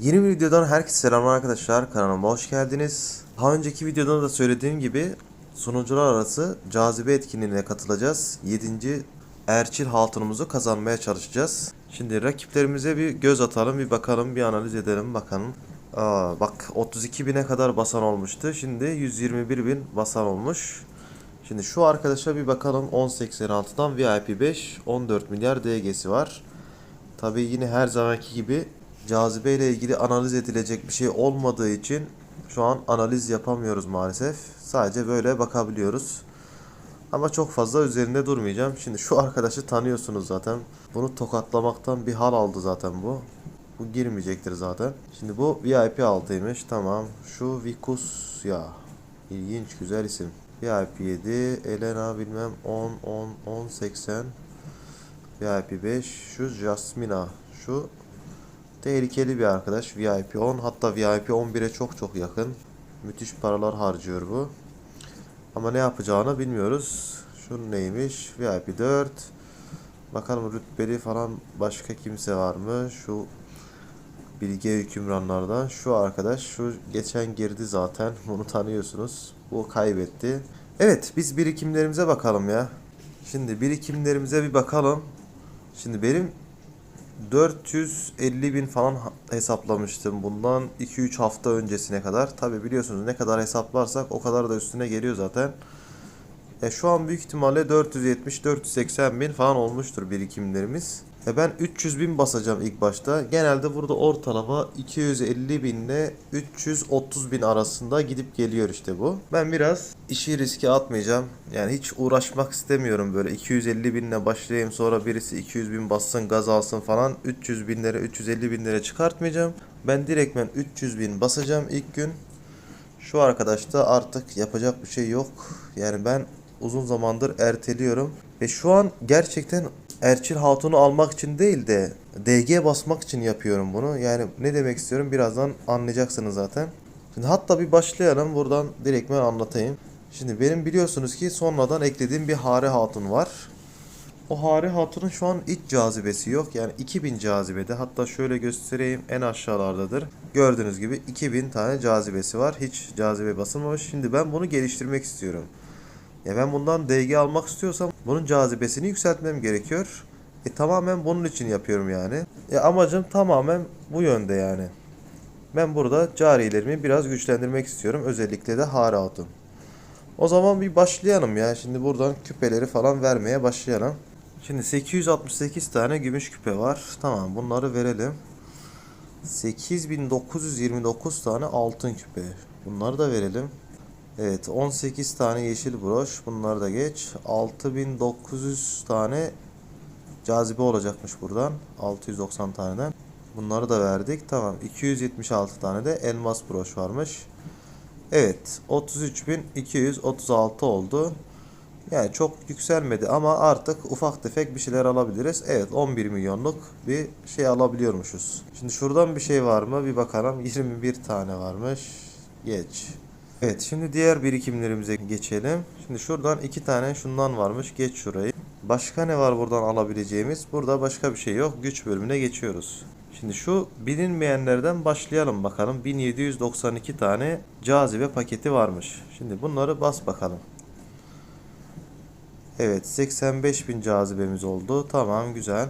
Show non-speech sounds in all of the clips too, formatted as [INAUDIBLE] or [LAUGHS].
Yeni bir videodan herkese selamlar arkadaşlar. Kanalıma hoş geldiniz. Daha önceki videoda da söylediğim gibi sunucular arası cazibe etkinliğine katılacağız. 7. Erçil hatunumuzu kazanmaya çalışacağız. Şimdi rakiplerimize bir göz atalım, bir bakalım, bir analiz edelim bakalım. Aa, bak 32 bine kadar basan olmuştu. Şimdi 121 bin basan olmuş. Şimdi şu arkadaşa bir bakalım 10.86'dan VIP 5 14 milyar DG'si var. Tabii yine her zamanki gibi cazibe ile ilgili analiz edilecek bir şey olmadığı için şu an analiz yapamıyoruz maalesef. Sadece böyle bakabiliyoruz. Ama çok fazla üzerinde durmayacağım. Şimdi şu arkadaşı tanıyorsunuz zaten. Bunu tokatlamaktan bir hal aldı zaten bu. Bu girmeyecektir zaten. Şimdi bu VIP altıymış. Tamam. Şu Vikus ya. İlginç güzel isim. VIP 7, Elena bilmem 10, 10, 10, 80. VIP 5, şu Jasmina, şu tehlikeli bir arkadaş. VIP 10, hatta VIP 11'e çok çok yakın. Müthiş paralar harcıyor bu. Ama ne yapacağını bilmiyoruz. Şu neymiş? VIP 4. Bakalım rütbeli falan başka kimse var mı? Şu bilge hükümranlardan şu arkadaş şu geçen girdi zaten [LAUGHS] bunu tanıyorsunuz bu kaybetti evet biz birikimlerimize bakalım ya şimdi birikimlerimize bir bakalım şimdi benim 450 bin falan hesaplamıştım bundan 2-3 hafta öncesine kadar tabi biliyorsunuz ne kadar hesaplarsak o kadar da üstüne geliyor zaten ya şu an büyük ihtimalle 470-480 bin falan olmuştur birikimlerimiz. E ben 300 bin basacağım ilk başta. Genelde burada ortalama 250 bin ile 330 bin arasında gidip geliyor işte bu. Ben biraz işi riske atmayacağım. Yani hiç uğraşmak istemiyorum böyle 250 binle başlayayım sonra birisi 200 bin bassın gaz alsın falan 300 binlere 350 binlere çıkartmayacağım. Ben direktmen 300 bin basacağım ilk gün. Şu arkadaşta artık yapacak bir şey yok. Yani ben uzun zamandır erteliyorum. Ve şu an gerçekten Erçil Hatun'u almak için değil de DG basmak için yapıyorum bunu. Yani ne demek istiyorum birazdan anlayacaksınız zaten. Şimdi hatta bir başlayalım buradan direkt ben anlatayım. Şimdi benim biliyorsunuz ki sonradan eklediğim bir Hare Hatun var. O Hari Hatun'un şu an iç cazibesi yok. Yani 2000 cazibede. Hatta şöyle göstereyim en aşağılardadır. Gördüğünüz gibi 2000 tane cazibesi var. Hiç cazibe basılmamış. Şimdi ben bunu geliştirmek istiyorum. Ya ben bundan DG almak istiyorsam bunun cazibesini yükseltmem gerekiyor. E tamamen bunun için yapıyorum yani. E amacım tamamen bu yönde yani. Ben burada carilerimi biraz güçlendirmek istiyorum. Özellikle de Hari Hatun. O zaman bir başlayalım ya. Şimdi buradan küpeleri falan vermeye başlayalım. Şimdi 868 tane gümüş küpe var. Tamam bunları verelim. 8929 tane altın küpe. Bunları da verelim. Evet 18 tane yeşil broş. Bunları da geç. 6900 tane cazibe olacakmış buradan. 690 taneden. Bunları da verdik. Tamam 276 tane de elmas broş varmış. Evet 33.236 oldu. Yani çok yükselmedi ama artık ufak tefek bir şeyler alabiliriz. Evet 11 milyonluk bir şey alabiliyormuşuz. Şimdi şuradan bir şey var mı bir bakalım. [LAUGHS] 21 tane varmış. Geç. Evet şimdi diğer birikimlerimize geçelim. Şimdi şuradan iki tane şundan varmış. Geç şurayı. Başka ne var buradan alabileceğimiz? Burada başka bir şey yok. Güç bölümüne geçiyoruz. Şimdi şu bilinmeyenlerden başlayalım bakalım. 1792 tane cazibe paketi varmış. Şimdi bunları bas bakalım. Evet 85 bin cazibemiz oldu. Tamam güzel.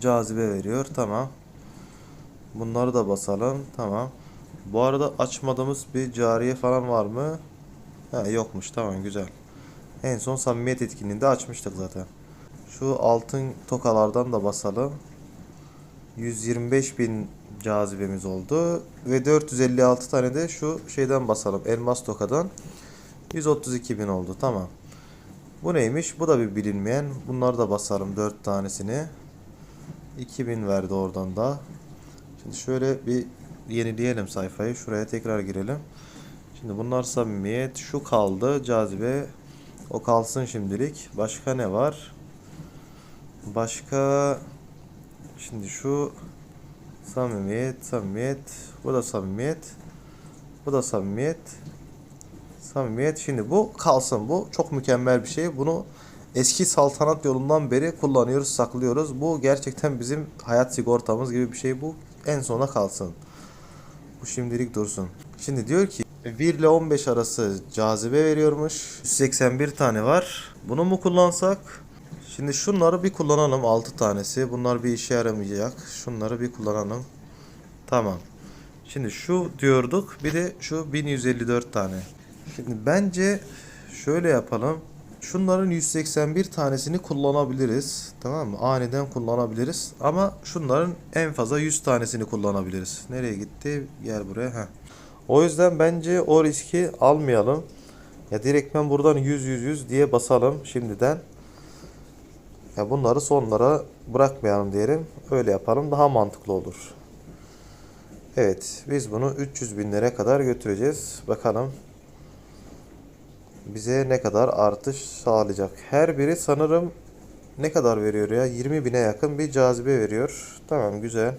Cazibe veriyor. Tamam. Bunları da basalım. Tamam. Bu arada açmadığımız bir cariye falan var mı? Ha, yokmuş. Tamam güzel. En son samimiyet etkinliğinde açmıştık zaten. Şu altın tokalardan da basalım. 125 bin cazibemiz oldu. Ve 456 tane de şu şeyden basalım. Elmas tokadan. 132 bin oldu. Tamam. Bu neymiş? Bu da bir bilinmeyen. Bunları da basalım 4 tanesini. 2000 verdi oradan da. Şimdi şöyle bir yenileyelim sayfayı. Şuraya tekrar girelim. Şimdi bunlar samimiyet. Şu kaldı. Cazibe. O kalsın şimdilik. Başka ne var? Başka Şimdi şu samimiyet, samimiyet, bu da samimiyet, bu da samimiyet, samimiyet. Şimdi bu kalsın. Bu çok mükemmel bir şey. Bunu eski saltanat yolundan beri kullanıyoruz, saklıyoruz. Bu gerçekten bizim hayat sigortamız gibi bir şey. Bu en sona kalsın. Bu şimdilik dursun. Şimdi diyor ki 1 ile 15 arası cazibe veriyormuş. 181 tane var. Bunu mu kullansak? Şimdi şunları bir kullanalım 6 tanesi. Bunlar bir işe yaramayacak. Şunları bir kullanalım. Tamam. Şimdi şu diyorduk. Bir de şu 1154 tane. Şimdi bence şöyle yapalım. Şunların 181 tanesini kullanabiliriz. Tamam mı? Aniden kullanabiliriz. Ama şunların en fazla 100 tanesini kullanabiliriz. Nereye gitti? Gel buraya. Heh. O yüzden bence o riski almayalım. Ya direktmen buradan 100 100 100 diye basalım şimdiden. Ya bunları sonlara bırakmayalım diyelim. Öyle yapalım daha mantıklı olur. Evet biz bunu 300 binlere kadar götüreceğiz. Bakalım bize ne kadar artış sağlayacak. Her biri sanırım ne kadar veriyor ya? 20 bine yakın bir cazibe veriyor. Tamam güzel.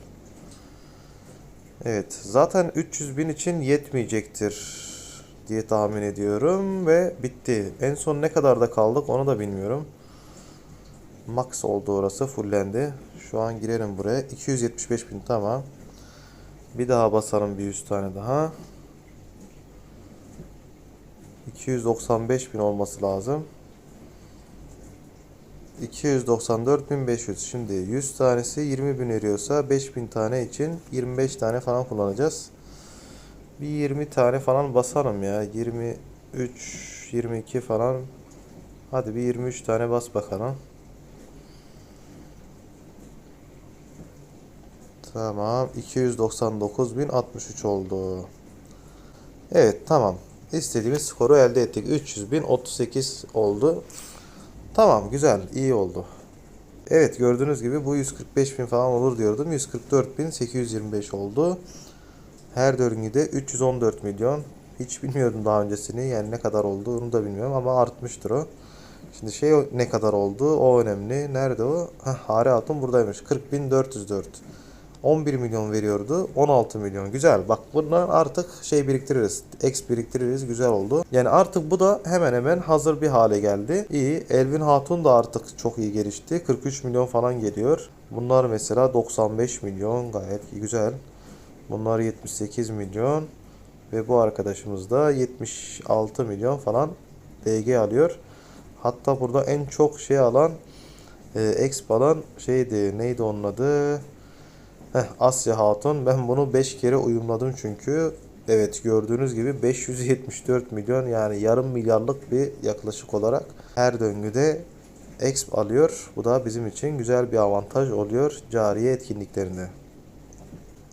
Evet zaten 300 bin için yetmeyecektir diye tahmin ediyorum ve bitti. En son ne kadar da kaldık onu da bilmiyorum. Max oldu orası fullendi. Şu an girelim buraya. 275 bin tamam. Bir daha basalım bir 100 tane daha. 295 bin olması lazım. 294.500 şimdi 100 tanesi 20 bin veriyorsa 5000 tane için 25 tane falan kullanacağız. Bir 20 tane falan basalım ya 23 22 falan hadi bir 23 tane bas bakalım. Tamam 299.063 oldu. Evet tamam. İstediğimiz skoru elde ettik. 300.038 oldu. Tamam güzel iyi oldu. Evet gördüğünüz gibi bu 145.000 falan olur diyordum. 144.825 oldu. Her döngüde 314 milyon. Hiç bilmiyordum daha öncesini. Yani ne kadar oldu onu da bilmiyorum ama artmıştır o. Şimdi şey ne kadar oldu o önemli. Nerede o? Heh, Hare Hatun buradaymış. 40.404. 11 milyon veriyordu. 16 milyon. Güzel. Bak bundan artık şey biriktiririz. X biriktiririz. Güzel oldu. Yani artık bu da hemen hemen hazır bir hale geldi. İyi. Elvin Hatun da artık çok iyi gelişti. 43 milyon falan geliyor. Bunlar mesela 95 milyon. Gayet güzel. Bunlar 78 milyon. Ve bu arkadaşımız da 76 milyon falan DG alıyor. Hatta burada en çok şey alan e, Exp alan şeydi. Neydi onun adı? Heh, Asya Hatun. Ben bunu 5 kere uyumladım çünkü. Evet gördüğünüz gibi 574 milyon yani yarım milyarlık bir yaklaşık olarak her döngüde exp alıyor. Bu da bizim için güzel bir avantaj oluyor cariye etkinliklerinde.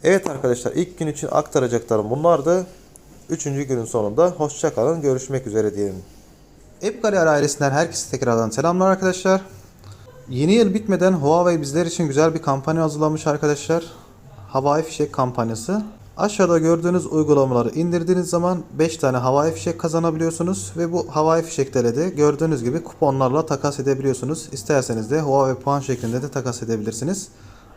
Evet arkadaşlar ilk gün için aktaracaklarım bunlardı. Üçüncü günün sonunda hoşçakalın görüşmek üzere diyelim. Epgaler ailesinden herkese tekrardan selamlar arkadaşlar. Yeni yıl bitmeden Huawei bizler için güzel bir kampanya hazırlamış arkadaşlar. Havai fişek kampanyası. Aşağıda gördüğünüz uygulamaları indirdiğiniz zaman 5 tane havai fişek kazanabiliyorsunuz ve bu havai fişekleri de gördüğünüz gibi kuponlarla takas edebiliyorsunuz. İsterseniz de Huawei puan şeklinde de takas edebilirsiniz.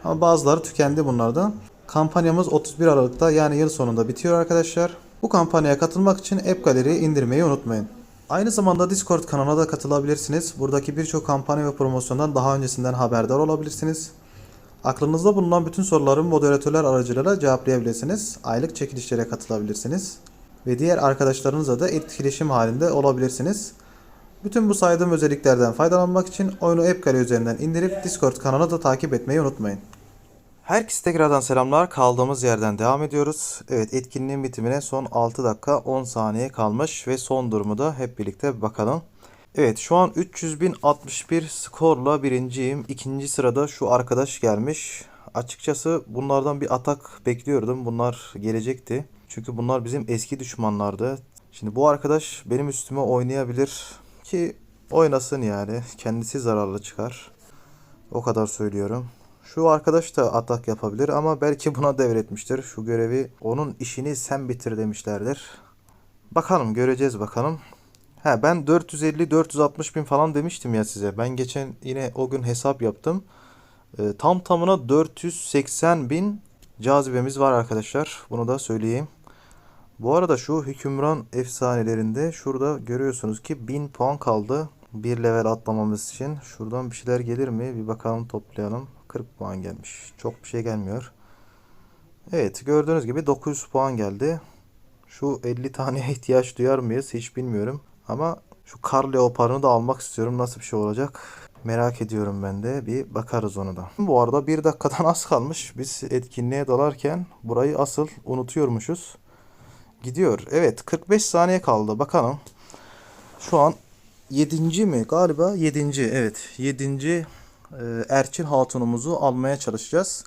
Ama bazıları tükendi bunlardan. Kampanyamız 31 Aralık'ta yani yıl sonunda bitiyor arkadaşlar. Bu kampanyaya katılmak için App Gallery'yi indirmeyi unutmayın. Aynı zamanda Discord kanalına da katılabilirsiniz. Buradaki birçok kampanya ve promosyondan daha öncesinden haberdar olabilirsiniz. Aklınızda bulunan bütün soruları moderatörler aracılığıyla cevaplayabilirsiniz. Aylık çekilişlere katılabilirsiniz. Ve diğer arkadaşlarınızla da etkileşim halinde olabilirsiniz. Bütün bu saydığım özelliklerden faydalanmak için oyunu AppGallery üzerinden indirip Discord kanalını da takip etmeyi unutmayın. Herkese tekrardan selamlar. Kaldığımız yerden devam ediyoruz. Evet etkinliğin bitimine son 6 dakika 10 saniye kalmış ve son durumu da hep birlikte bir bakalım. Evet şu an 300.061 skorla birinciyim. İkinci sırada şu arkadaş gelmiş. Açıkçası bunlardan bir atak bekliyordum. Bunlar gelecekti. Çünkü bunlar bizim eski düşmanlardı. Şimdi bu arkadaş benim üstüme oynayabilir. Ki oynasın yani. Kendisi zararlı çıkar. O kadar söylüyorum. Şu arkadaş da atak yapabilir ama belki buna devretmiştir. Şu görevi onun işini sen bitir demişlerdir. Bakalım göreceğiz bakalım. He ben 450-460 bin falan demiştim ya size. Ben geçen yine o gün hesap yaptım. Ee, tam tamına 480 bin cazibemiz var arkadaşlar. Bunu da söyleyeyim. Bu arada şu hükümran efsanelerinde şurada görüyorsunuz ki 1000 puan kaldı. Bir level atlamamız için. Şuradan bir şeyler gelir mi? Bir bakalım toplayalım. 40 puan gelmiş. Çok bir şey gelmiyor. Evet gördüğünüz gibi 900 puan geldi. Şu 50 taneye [LAUGHS] ihtiyaç duyar mıyız hiç bilmiyorum. Ama şu kar leoparını da almak istiyorum. Nasıl bir şey olacak? Merak ediyorum ben de. Bir bakarız onu da. Bu arada bir dakikadan [LAUGHS] az kalmış. Biz etkinliğe dalarken burayı asıl unutuyormuşuz. Gidiyor. Evet 45 saniye kaldı. Bakalım. Şu an 7. mi? Galiba 7. Evet 7. Erçin Hatun'umuzu almaya çalışacağız.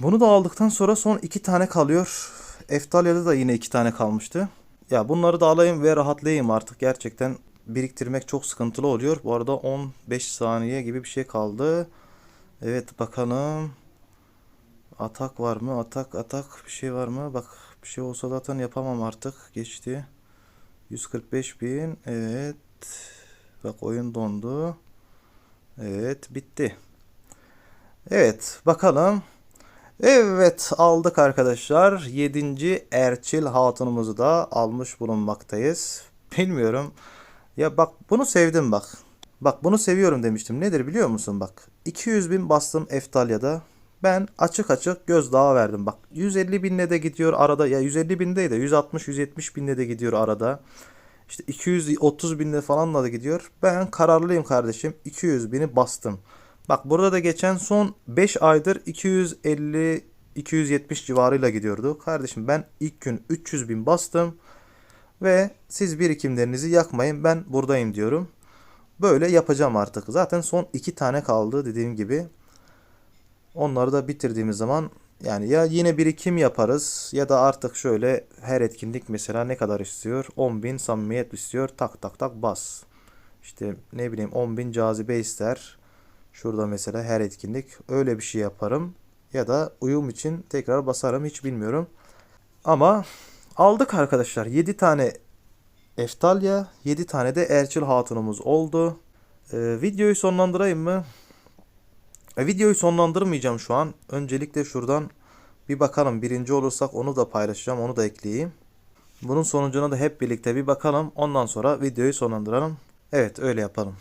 Bunu da aldıktan sonra son iki tane kalıyor. Eftalya'da da yine iki tane kalmıştı. Ya bunları da alayım ve rahatlayayım artık. Gerçekten biriktirmek çok sıkıntılı oluyor. Bu arada 15 saniye gibi bir şey kaldı. Evet bakalım. Atak var mı? Atak atak bir şey var mı? Bak bir şey olsa zaten yapamam artık. Geçti. 145 bin. Evet. Bak oyun dondu. Evet bitti. Evet bakalım. Evet aldık arkadaşlar. 7. Erçil Hatun'umuzu da almış bulunmaktayız. Bilmiyorum. Ya bak bunu sevdim bak. Bak bunu seviyorum demiştim. Nedir biliyor musun bak. 200 bin bastım Eftalya'da. Ben açık açık gözdağı verdim. Bak 150 binle de gidiyor arada. Ya 150 bin değil de 160-170 binle de gidiyor arada. İşte 230 binle falanla da gidiyor. Ben kararlıyım kardeşim. 200 bini bastım. Bak burada da geçen son 5 aydır 250 270 civarıyla gidiyordu. Kardeşim ben ilk gün 300 bin bastım ve siz birikimlerinizi yakmayın ben buradayım diyorum. Böyle yapacağım artık. Zaten son 2 tane kaldı dediğim gibi. Onları da bitirdiğimiz zaman yani ya yine birikim yaparız ya da artık şöyle her etkinlik mesela ne kadar istiyor? 10.000 samimiyet istiyor. Tak tak tak bas. İşte ne bileyim 10.000 cazibe ister. Şurada mesela her etkinlik öyle bir şey yaparım. Ya da uyum için tekrar basarım hiç bilmiyorum. Ama aldık arkadaşlar. 7 tane Eftalya, 7 tane de Erçil Hatunumuz oldu. Ee, videoyu sonlandırayım mı? E, videoyu sonlandırmayacağım şu an. Öncelikle şuradan bir bakalım. Birinci olursak onu da paylaşacağım. Onu da ekleyeyim. Bunun sonucuna da hep birlikte bir bakalım. Ondan sonra videoyu sonlandıralım. Evet öyle yapalım.